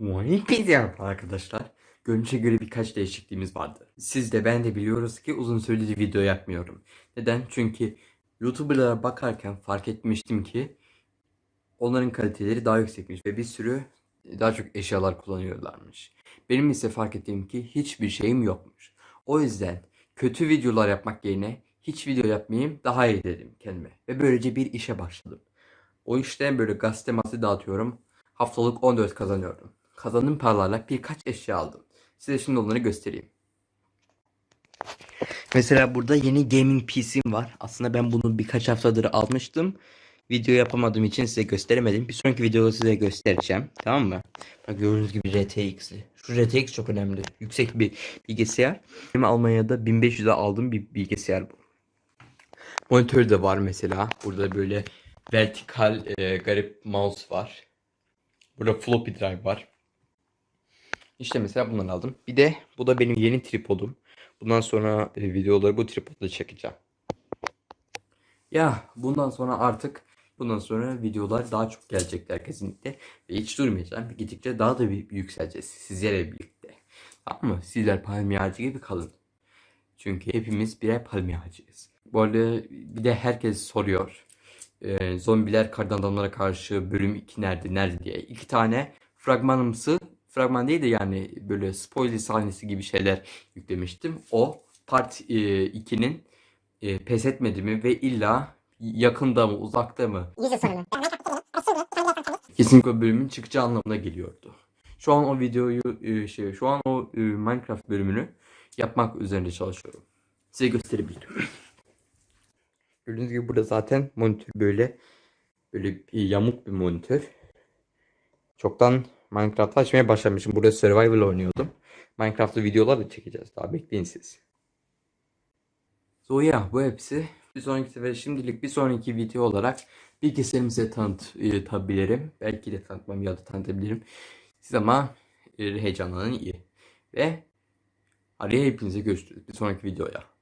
Hepinize merhaba arkadaşlar. Görünüşe göre birkaç değişikliğimiz vardı. Siz de ben de biliyoruz ki uzun süredir video yapmıyorum. Neden? Çünkü YouTuber'lara bakarken fark etmiştim ki onların kaliteleri daha yüksekmiş ve bir sürü daha çok eşyalar kullanıyorlarmış. Benim ise fark ettiğim ki hiçbir şeyim yokmuş. O yüzden kötü videolar yapmak yerine hiç video yapmayayım daha iyi dedim kendime. Ve böylece bir işe başladım. O işte böyle gazete dağıtıyorum. Haftalık 14 kazanıyorum. Kazandığım paralarla birkaç eşya aldım. Size şimdi onları göstereyim. Mesela burada yeni gaming PC'm var. Aslında ben bunu birkaç haftadır almıştım. Video yapamadığım için size gösteremedim. Bir sonraki videoda size göstereceğim. Tamam mı? Bak gördüğünüz gibi RTX'li. Şu RTX çok önemli. Yüksek bir bilgisayar. Benim Almanya'da 1500'e aldığım bir bilgisayar bu. Monitör de var mesela. Burada böyle vertikal e, garip mouse var. Burada floppy drive var. İşte mesela bunları aldım. Bir de bu da benim yeni tripodum. Bundan sonra e, videoları bu tripodla çekeceğim. Ya bundan sonra artık bundan sonra videolar daha çok gelecekler kesinlikle. Ve hiç durmayacağım. Gittikçe daha da bir yükseleceğiz sizlerle birlikte. Tamam mı? Sizler palmiye ağacı gibi kalın. Çünkü hepimiz birer palmiye ağacıyız. Bu arada bir de herkes soruyor. Ee, zombiler kardan adamlara karşı bölüm 2 nerede nerede diye. İki tane fragmanımsı fragman değil de yani böyle spoiler sahnesi gibi şeyler yüklemiştim. O part 2'nin e, pes etmediğimi ve illa yakında mı uzakta mı kesinlikle bölümün çıkacağı anlamına geliyordu. Şu an o videoyu e, şey şu an o e, Minecraft bölümünü yapmak üzerinde çalışıyorum. Size gösterebilirim. Gördüğünüz gibi burada zaten monitör böyle böyle bir yamuk bir monitör. Çoktan Minecraft açmaya başlamışım. Burada survival oynuyordum. Minecraft'ta videolar da çekeceğiz. Daha bekleyin siz. So yeah, bu hepsi. Bir sonraki sefer şimdilik bir sonraki video olarak bilgisayarımı size tanıtabilirim. Belki de tanıtmam ya da tanıtabilirim. Siz ama e, heyecanlanın iyi. Ve araya hepinize görüşürüz bir sonraki videoya.